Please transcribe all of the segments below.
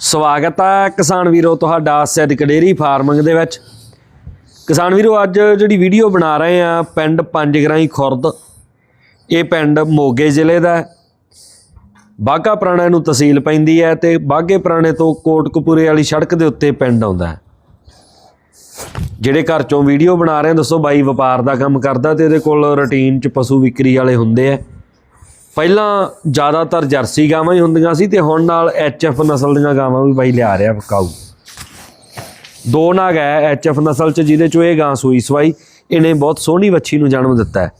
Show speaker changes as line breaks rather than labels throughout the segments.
ਸਵਾਗਤ ਹੈ ਕਿਸਾਨ ਵੀਰੋ ਤੁਹਾਡਾ ਸਿੱਧਕ ਡੇਰੀ ਫਾਰਮਿੰਗ ਦੇ ਵਿੱਚ। ਕਿਸਾਨ ਵੀਰੋ ਅੱਜ ਜਿਹੜੀ ਵੀਡੀਓ ਬਣਾ ਰਹੇ ਆ ਪਿੰਡ ਪੰਜਗਰਾਈ ਖੁਰਦ। ਇਹ ਪਿੰਡ ਮੋਗੇ ਜ਼ਿਲ੍ਹੇ ਦਾ ਹੈ। ਬਾਗਾ ਪੁਰਾਣਾ ਨੂੰ ਤਹਿਸੀਲ ਪੈਂਦੀ ਹੈ ਤੇ ਬਾਗੇ ਪੁਰਾਣੇ ਤੋਂ ਕੋਟਕਪੂਰੇ ਵਾਲੀ ਸੜਕ ਦੇ ਉੱਤੇ ਪਿੰਡ ਆਉਂਦਾ ਹੈ। ਜਿਹੜੇ ਘਰ ਚੋਂ ਵੀਡੀਓ ਬਣਾ ਰਹੇ ਆ, ਦੱਸੋ ਬਾਈ ਵਪਾਰ ਦਾ ਕੰਮ ਕਰਦਾ ਤੇ ਇਹਦੇ ਕੋਲ ਰੁਟੀਨ ਚ ਪਸ਼ੂ ਵਿਕਰੀ ਵਾਲੇ ਹੁੰਦੇ ਆ। ਪਹਿਲਾਂ ਜ਼ਿਆਦਾਤਰ ਜਰਸੀ ਗਾਵਾਂ ਹੀ ਹੁੰਦੀਆਂ ਸੀ ਤੇ ਹੁਣ ਨਾਲ ਐਚਐਫ ਨਸਲ ਦੀਆਂ ਗਾਵਾਂ ਵੀ ਬਾਈ ਲਿਆ ਰਿਹਾ ਵਕਾਊ ਦੋ ਨਾਗ ਹੈ ਐਚਐਫ ਨਸਲ ਚ, ਜਿਹਦੇ ਚੋਂ ਇਹ ਗਾਂ ਸੂਈ ਸਵਾਈ, ਇਹਨੇ ਬਹੁਤ ਸੋਹਣੀ ਵੱਛੀ ਨੂੰ ਜਨਮ ਦਿੱਤਾ ਹੈ।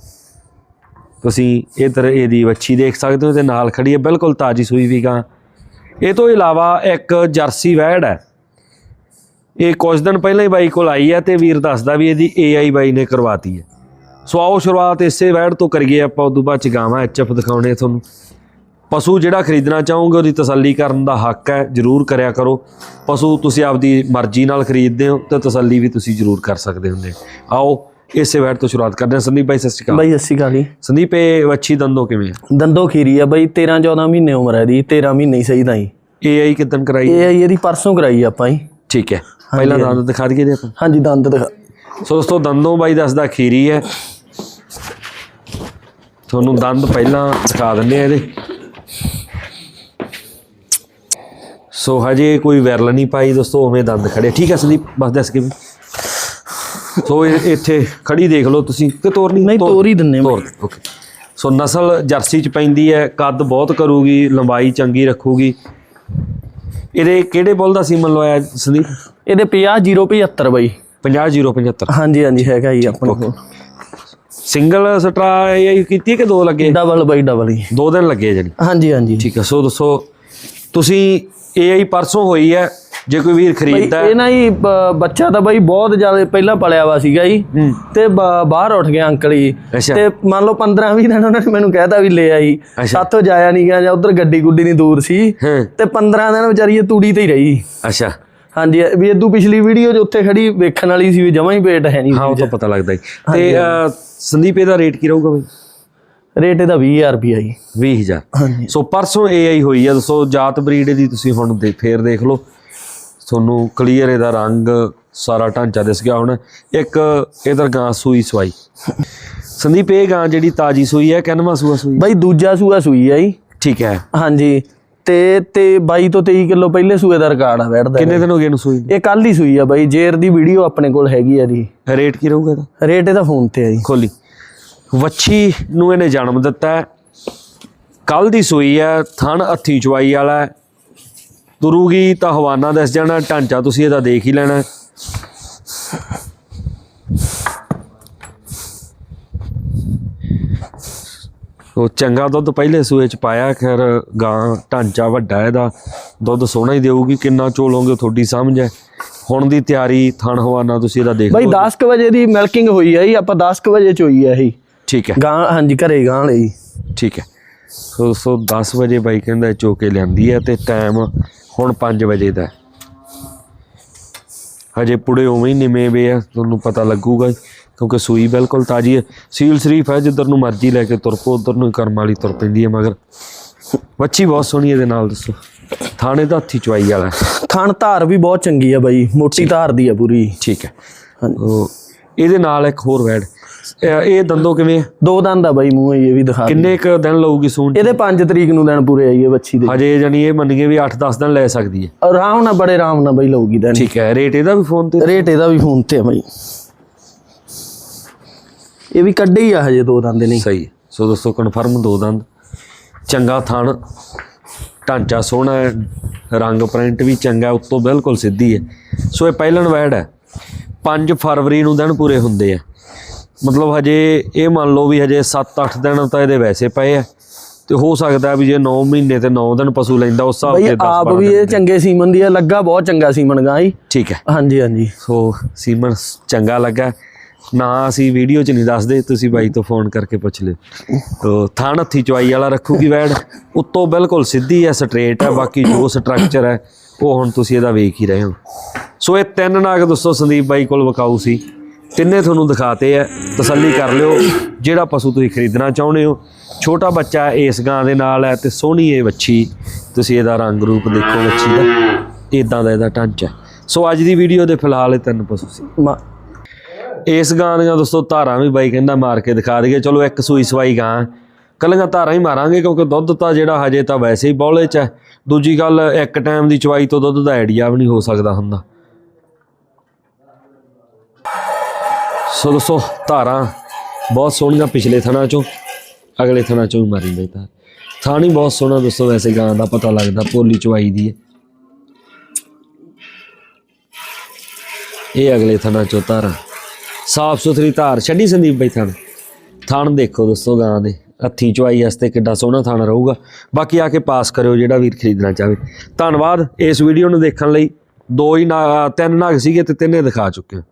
ਤੁਸੀਂ ਇਧਰ ਇਹਦੀ ਵੱਛੀ ਦੇਖ ਸਕਦੇ ਹੋ ਤੇ ਨਾਲ ਖੜੀ ਹੈ, ਬਿਲਕੁਲ ਤਾਜੀ ਸੂਈ ਵੀ ਗਾਂ। ਇਹ ਤੋਂ ਇਲਾਵਾ ਇੱਕ ਜਰਸੀ ਵੈੜ ਹੈ। ਇਹ ਕੁਝ ਦਿਨ ਪਹਿਲਾਂ ਹੀ ਬਾਈ ਕੋਲ ਆਈ ਹੈ ਤੇ ਵੀਰ ਦੱਸਦਾ ਵੀ ਇਹਦੀ ਏਆਈ ਬਾਈ ਨੇ ਕਰਵਾਤੀ ਹੈ। ਸੋ ਆਓ ਸ਼ੁਰੂਆਤ ਇਸੇ ਵੈੜ ਤੋਂ ਕਰੀਏ ਆਪਾਂ ਉਦੋਂ ਬਾਅਦ ਚ ਗਾਵਾਂ ਐਚਐਫ ਦਿਖਾਉਣੇ ਤੁਹਾਨੂੰ। ਪਸ਼ੂ ਜਿਹੜਾ ਖਰੀਦਣਾ ਚਾਹੋਗੇ ਉਹਦੀ ਤਸੱਲੀ ਕਰਨ ਦਾ ਹੱਕ ਹੈ ਜਰੂਰ ਕਰਿਆ ਕਰੋ। ਪਸ਼ੂ ਤੁਸੀਂ ਆਪਦੀ ਮਰਜ਼ੀ ਨਾਲ ਖਰੀਦਦੇ ਹੋ ਤੇ ਤਸੱਲੀ ਵੀ ਤੁਸੀਂ ਜਰੂਰ ਕਰ ਸਕਦੇ ਹੁੰਦੇ। ਆਓ ਇਸੇ ਵੈੜ ਤੋਂ ਸ਼ੁਰੂਆਤ ਕਰਦੇ ਹਾਂ। ਸੰਦੀਪ ਬਾਈ ਸਤਿ ਸ਼੍ਰੀ ਅਕਾਲ।
ਬਾਈ ਅੱਸੀ ਕਾਲੀ
ਸੰਦੀਪ ਇਹ ਵੱਛੀ ਦੰਦੋ ਕਿਵੇਂ ਆ?
ਦੰਦੋ ਖੀਰੀ ਆ ਬਾਈ 13 14 ਮਹੀਨੇ ਉਮਰ ਹੈ ਦੀ 13 ਮਹੀਨੇ ਹੀ ਸਹੀ ਤਾਂ ਹੀ।
ਏਆਈ ਕਿਦਾਂ ਕਰਾਈ
ਆਈ ਇਹਦੀ ਪਰਸੋਂ ਕਰਾਈ ਆਪਾਂ ਹੀ
ਠੀਕ ਹੈ। ਪਹਿਲਾਂ ਦੰਦ ਦਿਖਾ ਦਈਏ ਦੇ ਆਪਾਂ।
ਹਾਂਜੀ ਦੰਦ ਦਿਖਾ।
ਸੋ ਦੋਸਤੋ ਦੰਦੋਂ ਬਾਈ ਦੱਸਦਾ ਖੀਰੀ ਹੈ। ਤੁਹਾਨੂੰ ਦੰਦ ਪਹਿਲਾਂ ਦਿਖਾ ਦਿੰਦੇ ਆ ਇਹਦੇ। ਸੋ ਹਜੇ ਕੋਈ ਵਿਰਲ ਨਹੀਂ ਪਾਈ ਦੋਸਤੋ ਉਵੇਂ ਦੰਦ ਖੜੇ। ਠੀਕ ਹੈ ਸੰਦੀਪ ਬਸ ਦੱਸ ਕੇ ਸੋ ਇੱਥੇ ਖੜੀ ਦੇਖ ਲਓ ਤੁਸੀਂ। ਕਿ ਤੋਰਨੀ?
ਨਹੀਂ ਤੋਰ ਹੀ ਦਿੰਨੇ
ਤੋਰ ਓਕੇ। ਸੋ ਨਸਲ ਜਰਸੀ ਚ ਪੈਂਦੀ ਹੈ ਕੱਦ ਬਹੁਤ ਕਰੂਗੀ ਲੰਬਾਈ ਚੰਗੀ ਰੱਖੂਗੀ। ਇਹਦੇ ਕਿਹੜੇ ਬੁੱਲ ਦਾ ਸੀਮਨ ਲਵਾਇਆ ਸੰਦੀਪ?
ਇਹਦੇ 50 075 ਬਾਈ।
50075
ਹਾਂਜੀ ਹਾਂਜੀ ਹੈਗਾ ਹੀ ਆਪਣੇ ਕੋਲ।
ਸਿੰਗਲ ਸਟਰਾ ਇਹ ਕੀਤੀ ਕਿ ਦੋ ਲੱਗੇ?
ਡਬਲ ਬਾਈ ਡਬਲ ਹੀ।
ਦੋ ਦਿਨ ਲੱਗੇ ਜਾਨੀ
ਹਾਂਜੀ ਹਾਂਜੀ।
ਠੀਕ ਹੈ ਸੋ ਦੱਸੋ ਤੁਸੀਂ ਏਆਈ ਪਰਸੋਂ ਹੋਈ ਹੈ ਜੇ ਕੋਈ ਵੀਰ ਖਰੀਦਦਾ
ਇਹ ਨਾ ਹੀ ਬੱਚਾ ਤਾਂ ਬਾਈ ਬਹੁਤ ਜ਼ਿਆਦਾ ਪਹਿਲਾਂ ਪਲਿਆ ਵਾ ਸੀਗਾ ਜੀ। ਤੇ ਬਾਹਰ ਉੱਠ ਗਿਆ ਅੰਕਲ ਜੀ। ਤੇ ਮੰਨ ਲਓ 15 20 ਦਿਨ ਉਹਨਾਂ ਨੇ ਮੈਨੂੰ ਕਹਿਤਾ ਵੀ ਲੈ ਆਈ। ਸਾਥੋਂ ਜਾਇਆ ਨਹੀਂ ਗਿਆ ਜਾਂ ਉਧਰ ਗੱਡੀ ਗੁੱਡੀ ਨਹੀਂ ਦੂਰ ਸੀ। ਤੇ 15 ਦਿਨ ਵਿਚਾਰੀ ਇਹ ਤੂੜੀ ਤੇ ਹੀ ਰਹੀ।
ਅੱਛਾ।
ਹਾਂਜੀ ਵੀ ਇਦੋਂ ਪਿਛਲੀ ਵੀਡੀਓ 'ਚ ਉੱਥੇ ਖੜੀ ਵੇਖਣ ਵਾਲੀ ਸੀ ਵੀ ਜਮਾਂ ਹੀ ਪੇਟ ਹੈ ਨਹੀਂ
ਹਾਂ ਉਹ ਤਾਂ ਪਤਾ ਲੱਗਦਾ ਹੀ। ਤੇ ਸੰਦੀਪ ਇਹਦਾ ਰੇਟ ਕੀ ਰਹੂਗਾ ਬਈ?
ਰੇਟ ਇਹਦਾ 20000 ਰੁਪਿਆ ਜੀ।
20000
ਹਾਂਜੀ।
ਸੋ ਪਰਸੋਂ ਏਆਈ ਹੋਈ ਹੈ ਦੱਸੋ ਜਾਤ ਬਰੀਡ ਦੀ ਤੁਸੀਂ ਹੁਣ ਦੇ ਫੇਰ ਦੇਖ ਲਓ। ਤੁਹਾਨੂੰ ਕਲੀਅਰ ਇਹਦਾ ਰੰਗ ਸਾਰਾ ਢਾਂਚਾ ਦਿਸ ਗਿਆ ਹੁਣ। ਇੱਕ ਇਧਰ ਗਾਂ ਸੂਈ ਸਵਾਈ। ਸੰਦੀਪ ਇਹ ਗਾਂ ਜਿਹੜੀ ਤਾਜੀ ਸੂਈ ਹੈ ਕਿੰਨਵਾਂ ਸੂਆ ਸੂਈ?
ਬਾਈ ਦੂਜਾ ਸੂਆ ਸੂਈ ਆ ਜੀ।
ਠੀਕ ਹੈ।
ਹਾਂਜੀ। ਤੇ ਤੇ 22 ਤੋਂ 23 ਕਿਲੋ ਪਹਿਲੇ ਸੂਏ ਦਾ ਰਿਕਾਰਡ ਆ ਬੈਠਦਾ
ਕਿੰਨੇ ਦਿਨ ਹੋ ਗਏ ਇਹਨੂੰ ਸੂਈ ਨੂੰ?
ਇਹ ਕੱਲ ਹੀ ਸੂਈ ਆ ਬਾਈ ਜੇਰ ਦੀ ਵੀਡੀਓ ਆਪਣੇ ਕੋਲ ਹੈਗੀ ਆ ਦੀ
ਰੇਟ ਕੀ ਰਹੂਗਾ ਇਹਦਾ?
ਰੇਟ ਇਹਦਾ ਫੋਨ ਤੇ ਆ ਜੀ।
ਖੋਲੀ। ਵੱਛੀ ਨੂੰ ਇਹਨੇ ਜਨਮ ਦਿੱਤਾ ਕੱਲ ਦੀ ਸੂਈ ਹੈ ਥਣ ਹੱਥੀ ਚਵਾਈ ਵਾਲਾ ਹੈ। ਤੁਰੂਗੀ ਤਾਂ ਹਵਾਨਾ ਦਿਸ ਜਾਣਾ ਢਾਂਚਾ ਤੁਸੀਂ ਇਹਦਾ ਦੇਖ ਹੀ ਲੈਣਾ ਹੈ। ਉਹ ਚੰਗਾ ਦੁੱਧ ਪਹਿਲੇ ਸੂਏ ਚ ਪਾਇਆ ਖੈਰ ਗਾਂ ਢਾਂਚਾ ਵੱਡਾ ਇਹਦਾ ਦੁੱਧ ਸੋਹਣਾ ਹੀ ਦੇਊਗੀ ਕਿੰਨਾ ਚੋਲੋਗੇ ਤੁਹਾਡੀ ਸਮਝ ਹੈ। ਹੁਣ ਦੀ ਤਿਆਰੀ ਥਣ ਹਵਾਨਾ ਤੁਸੀਂ ਇਹਦਾ ਦੇਖ
ਬਾਈ
ਲਓ।
10 ਕੁ ਵਜੇ ਦੀ ਮਿਲਕਿੰਗ ਹੋਈ ਆ ਜੀ ਆਪਾਂ 10 ਕੁ ਵਜੇ ਚ ਹੋਈ ਆ ਇਹ।
ਠੀਕ ਹੈ।
ਗਾਂ ਹਾਂਜੀ ਘਰੇ ਗਾਂ ਲਈ।
ਠੀਕ ਹੈ। ਸੋ ਸੋ 10 ਵਜੇ ਬਾਈ ਕਹਿੰਦਾ ਚੋਕੇ ਲਿਆਂਦੀ ਹੈ ਤੇ ਟਾਈਮ ਹੁਣ 5 ਵਜੇ ਦਾ ਹੈ। ਹਜੇ ਪੁੜੇ ਉਵੇਂ ਹੀ ਨਿਮੇ ਵੇ ਆ ਤੁਹਾਨੂੰ ਪਤਾ ਲੱਗੂਗਾ। ਹੀ, ਕਿਉਂਕਿ ਸੂਈ ਬਿਲਕੁਲ ਤਾਜੀ ਹੈ। ਸੀਲ ਸ਼ਰੀਫ ਹੈ ਜਿੱਧਰ ਨੂੰ ਮਰਜ਼ੀ ਲੈ ਕੇ ਤੁਰ ਪੋ ਉਧਰ ਨੂੰ ਕਰਮ ਵਾਲੀ ਤੁਰ ਪੈਂਦੀ ਹੈ ਮਗਰ ਵੱਛੀ ਬਹੁਤ ਸੋਹਣੀ ਇਹਦੇ ਨਾਲ ਦੱਸੋ। ਥਾਣੇ ਦਾ ਹੱਥੀ ਚਵਾਈ ਵਾਲਾ।
ਥਣ ਧਾਰ ਵੀ ਬਹੁਤ ਚੰਗੀ ਆ ਬਾਈ ਮੋਟੀ ਧਾਰ ਦੀ ਆ ਪੂਰੀ।
ਠੀਕ ਹੈ। ਇਹਦੇ ਨਾਲ ਇੱਕ ਹੋਰ ਵੈੜ। ਇਹ ਦੰਦੋ ਕਿਵੇਂ?
ਦੋ ਦੰਦ ਆ ਬਾਈ ਮੂੰਹ ਇਹ ਵੀ ਦਿਖਾ।
ਕਿੰਨੇ ਕ ਦਿਨ ਲਊਗੀ ਸੂਣ?
ਇਹਦੇ 5 ਤਰੀਕ ਨੂੰ ਦਿਨ ਪੂਰੇ ਆਈਏ ਬੱਚੀ ਦੇ।
ਹਜੇ ਜਾਨੀ ਇਹ ਮੰਨੀਏ ਵੀ 8-10 ਦਿਨ ਲੈ ਸਕਦੀ ਹੈ।
ਆਰਾਮ ਨਾਲ ਬੜੇ ਆਰਾਮ ਨਾਲ ਬਾਈ ਲਊਗੀ ਦਿਨ।
ਠੀਕ ਹੈ ਰੇਟ ਇਹਦਾ ਵੀ ਫੋਨ ਤੇ?
ਰੇਟ ਇਹਦਾ ਵੀ ਫੋਨ ਤੇ ਆ ਬਾਈ। ਇਹ ਵੀ ਕੱਢੇ ਹੀ ਆ ਹਜੇ ਦੋ ਦੰਦ ਨਹੀਂ
ਸਹੀ। ਸੋ ਦੋਸਤੋ ਕਨਫਰਮ ਦੋ ਦੰਦ। ਚੰਗਾ ਥਣ ਢਾਂਚਾ ਸੋਹਣਾ ਹੈ ਰੰਗ ਪ੍ਰਿੰਟ ਵੀ ਚੰਗਾ ਉੱਤੋਂ ਬਿਲਕੁਲ ਸਿੱਧੀ ਹੈ। ਸੋ ਇਹ ਪਹਿਲਣ ਵੈੜ ਹੈ। 5 ਫਰਵਰੀ ਨੂੰ ਦਿਨ ਪੂਰੇ ਹੁੰਦੇ ਆ। ਮਤਲਬ ਹਜੇ ਇਹ ਮੰਨ ਲਓ ਵੀ ਹਜੇ 7-8 ਦਿਨ ਤਾਂ ਇਹਦੇ ਵੈਸੇ ਪਏ ਆ। ਤੇ ਹੋ ਸਕਦਾ ਵੀ ਜੇ 9 ਮਹੀਨੇ ਤੇ 9 ਦਿਨ ਪਸ਼ੂ ਲੈਂਦਾ ਉਸ ਹਿਸਾਬ ਤੇ 10
ਆਪ ਵੀ ਇਹ ਚੰਗੇ ਸੀਮਨ ਦੀ ਆ ਲੱਗਾ ਬਹੁਤ ਚੰਗਾ ਸੀਮਨ ਗਾ
ਠੀਕ ਹੈ।
ਹਾਂਜੀ ਹਾਂਜੀ।
ਸੋ ਸੀਮਨ ਚੰਗਾ ਲੱਗਾ। ਨਾ ਅਸੀਂ ਵੀਡੀਓ 'ਚ ਨਹੀਂ ਦੱਸਦੇ, ਤੁਸੀਂ ਬਾਈ ਤੋਂ ਫੋਨ ਕਰਕੇ ਪੁੱਛ ਲਿਓ। ਤੋ ਥਾਣ ਹੱਥੀ ਚਵਾਈ ਵਾਲਾ ਰੱਖੂਗੀ ਵੈੜ, ਉੱਤੋਂ ਬਿਲਕੁਲ ਸਿੱਧੀ ਹੈ ਸਟ੍ਰੇਟ ਹੈ, ਬਾਕੀ ਜੋ ਸਟਰਕਚਰ ਹੈ, ਉਹ ਹੁਣ ਤੁਸੀਂ ਇਹਦਾ ਵੇਖ ਹੀ ਰਹੇ ਹੋ। ਸੋ ਇਹ ਤਿੰਨ ਨਾਗ ਦੋਸਤੋ ਸੰਦੀਪ ਬਾਈ ਕੋਲ ਵਿਕਾਊ ਸੀ। ਤਿੰਨੇ ਤੁਹਾਨੂੰ ਦਿਖਾਤੇ ਆ ਤਸੱਲੀ ਕਰ ਲਿਓ, ਜਿਹੜਾ ਪਸ਼ੂ ਤੁਸੀਂ ਖਰੀਦਣਾ ਚਾਹੁੰਦੇ ਹੋ। ਛੋਟਾ ਬੱਚਾ ਇਸ ਗਾਂ ਦੇ ਨਾਲ ਹੈ ਤੇ ਸੋਹਣੀ ਇਹ ਵੱਛੀ, ਤੁਸੀਂ ਇਹਦਾ ਰੰਗ ਰੂਪ ਦੇਖੋ ਵੱਛੀ ਦਾ। ਇਦਾਂ ਦਾ ਇਹਦਾ ਢਾਂਚਾ ਸੋ ਅੱਜ ਦੀ ਵੀਡੀਓ ਦੇ ਫਿਲਹਾਲ ਇਹ ਤਿੰਨ ਪਸ਼ੂ ਸੀ। ਇਸ ਗਾਂ ਦੀਆਂ ਦੋਸਤੋ ਧਾਰਾਂ ਵੀ ਬਾਈ ਕਹਿੰਦਾ ਮਾਰ ਕੇ ਦਿਖਾ ਦਈਏ। ਚਲੋ ਇੱਕ ਸੂਈ ਸਵਾਈ ਗਾਂ। ਕੱਲੀਆਂ ਧਾਰਾਂ ਹੀ ਮਾਰਾਂਗੇ ਕਿਉਂਕਿ ਦੁੱਧ ਤਾਂ ਜਿਹੜਾ ਹਜੇ ਤਾਂ ਵੈਸੇ ਹੀ ਬੌਲੇ ਚ ਹੈ। ਦੂਜੀ ਗੱਲ, ਇੱਕ ਟਾਈਮ ਦੀ ਚਵਾਈ ਤੋਂ ਦੁੱਧ ਦਾ ਆਈਡੀਆ ਵੀ ਨਹੀਂ ਹੋ ਸਕਦਾ ਹੁੰਦਾ। ਸੋ ਦੋਸਤੋ, ਧਾਰਾਂ ਬਹੁਤ ਸੋਹਣੀਆਂ ਪਿਛਲੇ ਥਣਾ ਚੋਂ, ਅਗਲੇ ਥਣਾ ਚੋਂ ਵੀ ਮਾਰੀ ਬਈ ਧਾਰ। ਥਾਣੀ ਬਹੁਤ ਸੋਹਣਾ ਦੋਸਤੋ, ਵੈਸੇ ਗਾਂ ਦਾ ਪਤਾ ਲੱਗਦਾ, ਪੋਲੀ ਚਵਾਈ ਦੀ ਹੈ। ਇਹ ਅਗਲੇ ਥਣਾ ਚੋਂ ਧਾਰਾਂ। ਸਾਫ਼ ਸੁਥਰੀ ਧਾਰ ਛੱਡੀ ਸੰਦੀਪ ਬਾਈ ਥਣ। ਥਣ ਦੇਖੋ ਦੋਸਤੋ ਗਾਂ ਦੇ, ਹੱਥੀ ਚੁਆਈ ਵਾਸਤੇ ਕਿੱਡਾ ਸੋਹਣਾ ਥਾਣਾ ਰਹੂਗਾ। ਬਾਕੀ ਆ ਕੇ ਪਾਸ ਕਰਿਓ ਜਿਹੜਾ ਵੀਰ ਖਰੀਦਣਾ ਚਾਹਵੇ ਧੰਨਵਾਦ ਇਸ ਵੀਡੀਓ ਨੂੰ ਦੇਖਣ ਲਈ। ਦੋ ਹੀ ਨਾ, ਤਿੰਨ ਨਾਗ ਸੀਗੇ ਤੇ ਤਿੰਨੇ ਦਿਖਾ ਚੁੱਕੇ ਹਾਂ।